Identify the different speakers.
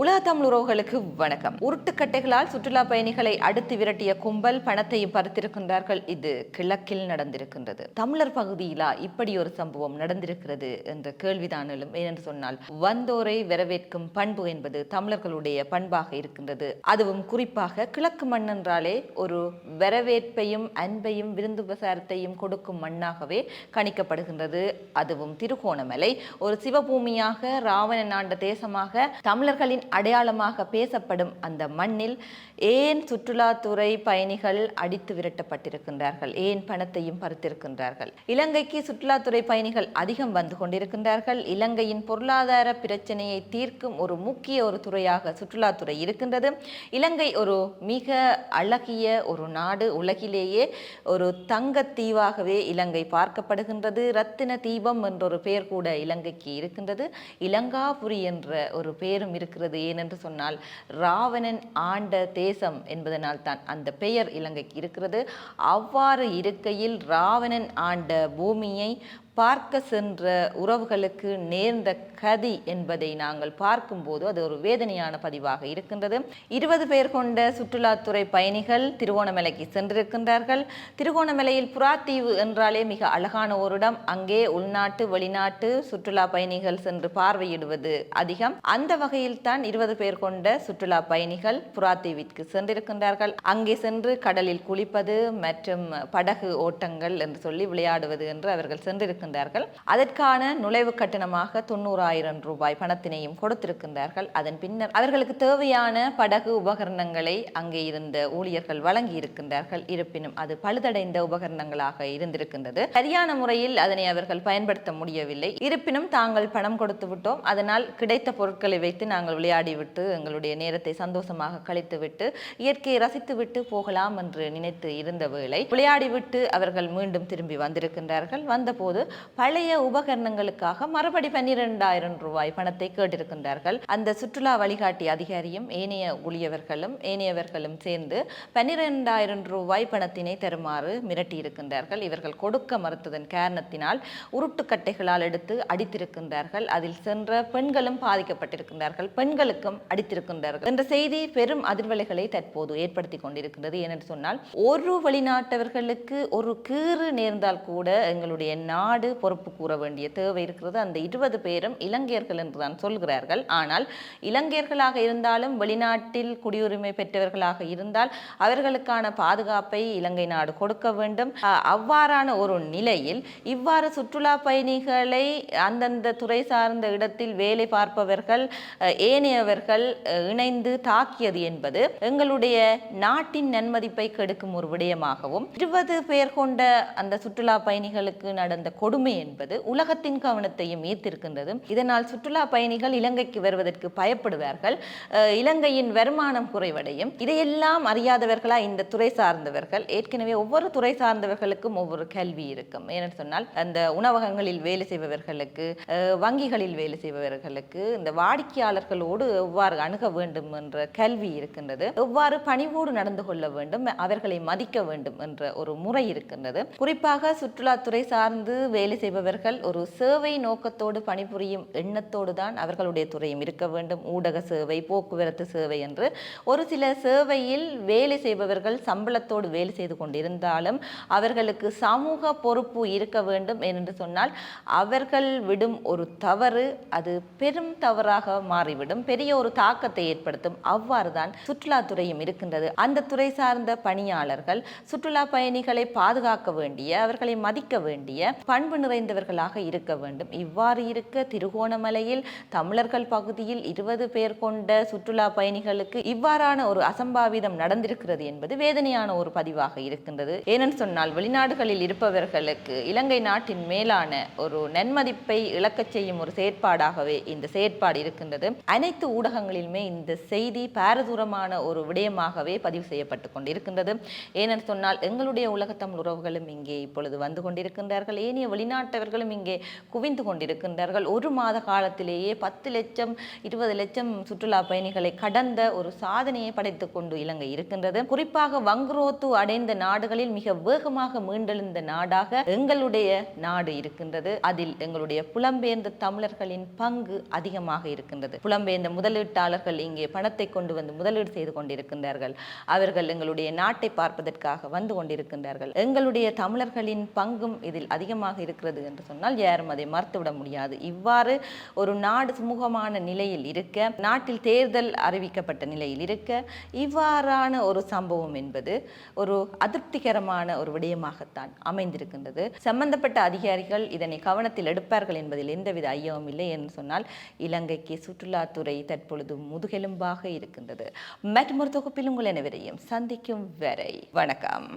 Speaker 1: உலக தமிழ் உறவுகளுக்கு வணக்கம். உருட்டுக்கட்டைகளால் சுற்றுலா பயணிகளை அடுத்து விரட்டிய கும்பல் பணத்தையும் பறித்திருக்கின்றார்கள். இது கிழக்கில் நடந்திருக்கின்றது. தமிழர் பகுதியிலா இப்படி ஒரு சம்பவம் நடந்திருக்கிறது என்ற கேள்விதான் எழும். ஏனென்று சொன்னால் வந்தோரை வரவேற்கும் பண்பு என்பது தமிழர்களுடைய பண்பாக இருக்கின்றது. அதுவும் குறிப்பாக கிழக்கு மண் என்றாலே ஒரு வரவேற்பையும் அன்பையும் விருந்து உபசாரத்தையும் கொடுக்கும் மண்ணாகவே கணிக்கப்படுகின்றது. அதுவும் திருகோணமலை. ஒரு சிவபூமியாக ராவணன் ஆண்ட தேசமாக தமிழர்களின் அடையாளமாக பேசப்படும் அந்த மண்ணில் ஏன் சுற்றுலாத்துறை பயணிகள் அடித்து விரட்டப்பட்டிருக்கின்றார்கள்? ஏன் பணத்தையும் பறித்திருக்கின்றார்கள்? இலங்கைக்கு சுற்றுலாத்துறை பயணிகள் அதிகம் வந்து கொண்டிருக்கின்றார்கள். இலங்கையின் பொருளாதார பிரச்சனையை தீர்க்கும் ஒரு முக்கிய ஒரு துறையாக சுற்றுலாத்துறை இருக்கின்றது. இலங்கை ஒரு மிக அழகிய ஒரு நாடு. உலகிலேயே ஒரு தங்கத் தீவாகவே இலங்கை பார்க்கப்படுகின்றது. ரத்தின தீபம் என்ற ஒரு பெயர் கூட இலங்கைக்கு இருக்கின்றது. இலங்காபுரி என்ற ஒரு பெயரும் இருக்கிறது. ஏனென்று சொன்னால் ராவணன் ஆண்ட தேசம் என்பதனால் தான் அந்த பெயர் இலங்கைக்கு இருக்கிறது. அவ்வாறு இருக்கையில் ராவணன் ஆண்ட பூமியை பார்க்க சென்ற உறவுகளுக்கு நேர்ந்த கதி என்பதை நாங்கள் பார்க்கும்போது அது ஒரு வேதனையான பதிவாக இருக்கின்றது. இருபது பேர் கொண்ட சுற்றுலாத்துறை பயணிகள் திருவோணமலைக்கு சென்றிருக்கின்றார்கள். திருவோணமலையில் புறாத்தீவு என்றாலே மிக அழகான ஒரு இடம் அங்கே உள்நாட்டு வெளிநாட்டு சுற்றுலா பயணிகள் சென்று பார்வையிடுவது அதிகம். அந்த வகையில் தான் இருபது பேர் கொண்ட சுற்றுலா பயணிகள் புறாத்தீவிற்கு சென்றிருக்கின்றார்கள். அங்கே சென்று கடலில் குளிப்பது மற்றும் படகு ஓட்டங்கள் என்று சொல்லி விளையாடுவது என்று அவர்கள் சென்றிருக்கின்றார்கள் அதற்கான நுழைவு கட்டணமாக தொண்ணூறாயிரம் ரூபாய் பணத்தினையும் கொடுத்திருக்கின்றார்கள். அதன் பின்னர் அவர்களுக்கு தேவையான படகு உபகரணங்களை அங்கே இருந்த ஊழியர்கள் வழங்கி இருக்கின்றார்கள் இருப்பினும் அது பழுதடைந்த உபகரணங்களாக இருந்திருக்கின்றது. சரியான முறையில் அதனை அவர்கள் பயன்படுத்த முடியவில்லை. இருப்பினும் தாங்கள் பணம் கொடுத்து விட்டோம். அதனால் கிடைத்த பொருட்களை வைத்து நாங்கள் விளையாடிவிட்டு எங்களுடைய நேரத்தை சந்தோஷமாக கழித்துவிட்டு இயற்கையை ரசித்துவிட்டு போகலாம் என்று நினைத்து இருந்த வேளை விளையாடிவிட்டு அவர்கள் மீண்டும் திரும்பி வந்திருக்கின்றார்கள். வந்தபோது பழைய உபகரணங்களுக்காக மறுபடி பன்னிரெண்டாயிரம் ரூபாய் பணத்தை கேட்டிருக்கின்றார்கள். அந்த சுற்றுலா வழிகாட்டி அதிகாரியும் ஏனைய ஊழியவர்களும் ஏனையவர்களும் சேர்ந்து பன்னிரெண்டாயிரம் ரூபாய் பணத்தினை தருமாறு மிரட்டியிருக்கின்றார்கள். இவர்கள் கொடுக்க மறுத்ததன் காரணத்தினால் உருட்டுக்கட்டைகளால் எடுத்து அடித்திருக்கின்றார்கள். அதில் சென்ற பெண்களும் பாதிக்கப்பட்டிருக்கின்றார்கள். பெண்களுக்கும் அடித்திருக்கின்றார்கள். என்ற செய்தி பெரும் அதிர்வலைகளை தற்போது ஏற்படுத்தி கொண்டிருக்கின்றது. ஏனென்று சொன்னால் ஒரு வெளிநாட்டவர்களுக்கு ஒரு கீறு நேர்ந்தால் கூட எங்களுடைய நாடு பொறுப்பு கூற வேண்டிய தேவை இருக்கிறது. அந்த இருபது பேரும் இலங்கையர்கள் என்று தான் சொல்கிறார்கள். ஆனால் இலங்கையர்களாக இருந்தாலும் வெளிநாட்டில் குடியுரிமை பெற்றவர்களாக இருந்தால் அவர்களுக்கான பாதுகாப்பை இலங்கை நாடு கொடுக்க வேண்டும். அவ்வாறான ஒரு நிலையில் இவ்வாறு சுற்றுலா பயணிகளை அந்தந்த துறை சார்ந்த இடத்தில் வேலை பார்ப்பவர்கள் ஏனையவர்கள் இணைந்து தாக்கியது என்பது எங்களுடைய நாட்டின் நன்மதிப்பை கெடுக்கும் ஒரு விடயமாகவும் இருபது பேர் கொண்ட அந்த சுற்றுலா பயணிகளுக்கு நடந்த கொடுமை என்பது உலகத்தின் கவனத்தையும் ஈர்த்திருக்கின்றது. இதனால் சுற்றுலா பயணிகள் இலங்கைக்கு வருவதற்கு பயப்படுவார்கள். இலங்கையின் வருமானம் குறைவடையும். இதையெல்லாம் அறியாதவர்களா இந்த துறை சார்ந்தவர்கள்? ஏற்கனவே ஒவ்வொரு துறை சார்ந்தவர்களுக்கும் ஒவ்வொரு கல்வி இருக்கும். ஏன்னு சொன்னால் அந்த உணவகங்களில் வேலை செய்பவர்களுக்கு வங்கிகளில் வேலை செய்பவர்களுக்கு இந்த வாடிக்கையாளர்களோடு எவ்வாறு அணுக வேண்டும் என்ற கல்வி இருக்கின்றது. எவ்வாறு பணிவோடு நடந்து கொள்ள வேண்டும் அவர்களை மதிக்க வேண்டும் என்ற ஒரு முறை இருக்கின்றது. குறிப்பாக சுற்றுலாத்துறை சார்ந்து வேலை செய்பவர்கள் ஒரு சேவை நோக்கத்தோடு பணிபுரியும் எண்ணத்தோடு தான் அவர்களுடைய துறையும் இருக்க வேண்டும். ஊடக சேவை போக்குவரத்து சேவை என்று ஒரு சில சேவையில் வேலை செய்பவர்கள் சம்பளத்தோடு வேலை செய்து கொண்டிருந்தாலும் அவர்களுக்கு சமூக பொறுப்பு இருக்க வேண்டும் என்று சொன்னால் அவர்கள் விடும் ஒரு தவறு அது பெரும் தவறாக மாறிவிடும். பெரிய ஒரு தாக்கத்தை ஏற்படுத்தும். அவ்வாறு தான் சுற்றுலாத்துறையும் இருக்கின்றது. அந்த துறை சார்ந்த பணியாளர்கள் சுற்றுலா பயணிகளை பாதுகாக்க வேண்டிய அவர்களை மதிக்க வேண்டிய பண் பண்பு நிறைந்தவர்களாக இருக்க வேண்டும். இவ்வாறு இருக்க திருகோணமலையில் தமிழர்கள் பகுதியில் இருபது பேர் கொண்ட சுற்றுலா பயணிகளுக்கு இவ்வாறான ஒரு அசம்பாவிதம் நடந்திருக்கிறது என்பது வேதனையான ஒரு பதிவாக இருக்கின்றது. ஏனென்று சொன்னால் வெளிநாடுகளில் இருப்பவர்களுக்கு இலங்கை நாட்டின் மேலான ஒரு நன்மதிப்பை இழக்கச் செய்யும் ஒரு செயற்பாடாகவே இந்த செயற்பாடு இருக்கின்றது. அனைத்து ஊடகங்களிலுமே இந்த செய்தி பாரதூரமான ஒரு விடயமாகவே பதிவு செய்யப்பட்டு கொண்டிருக்கின்றது. ஏனென்று சொன்னால் எங்களுடைய உலகத்தமிழ் உறவுகளும் இங்கே இப்பொழுது வந்து கொண்டிருக்கின்றார்கள். ஏனைய வெளிநாட்டவர்களும் இங்கே குவிந்து கொண்டிருக்கின்றார்கள். ஒரு மாத காலத்திலேயே பத்து லட்சம் இருபது லட்சம் சுற்றுலா பயணிகளை கடந்த ஒரு சாதனையை படைத்துக் கொண்டு இலங்கை இருக்கின்றது. குறிப்பாக வங்குரோத்து அடைந்த நாடுகளில் மிக வேகமாக மீண்டெழுந்த நாடாக எங்களுடைய நாடு இருக்கின்றது. அதில் எங்களுடைய புலம்பெயர்ந்த தமிழர்களின் பங்கு அதிகமாக இருக்கின்றது. புலம்பெயர்ந்த முதலீட்டாளர்கள் இங்கே பணத்தை கொண்டு வந்து முதலீடு செய்து கொண்டிருக்கின்றார்கள். அவர்கள் எங்களுடைய நாட்டை பார்ப்பதற்காக வந்து கொண்டிருக்கின்றார்கள். எங்களுடைய தமிழர்களின் பங்கும் இதில் அதிகமாக இருக்கிறது என்று சொன்னால் யாரும் அதை மறுத்துவிட முடியாது. இவ்வாறு ஒரு நாடு சுமூகமான நிலையில் இருக்க நாட்டில் தேர்தல் அறிவிக்கப்பட்ட நிலையில் இருக்க இவ்வாறான ஒரு சம்பவம் என்பது ஒரு அதிருப்திகரமான ஒரு விடயமாகத்தான் அமைந்திருக்கின்றது. சம்பந்தப்பட்ட அதிகாரிகள் இதனை கவனத்தில் எடுப்பார்கள் என்பதில் எந்தவித ஐயமும் இல்லை என்று சொன்னால் இலங்கைக்கு சுற்றுலாத்துறை தற்பொழுது முதுகெலும்பாக இருக்கின்றது. மற்றொரு தொகுப்பில் உங்கள் அனைவரையும் சந்திக்கும் வரை வணக்கம்.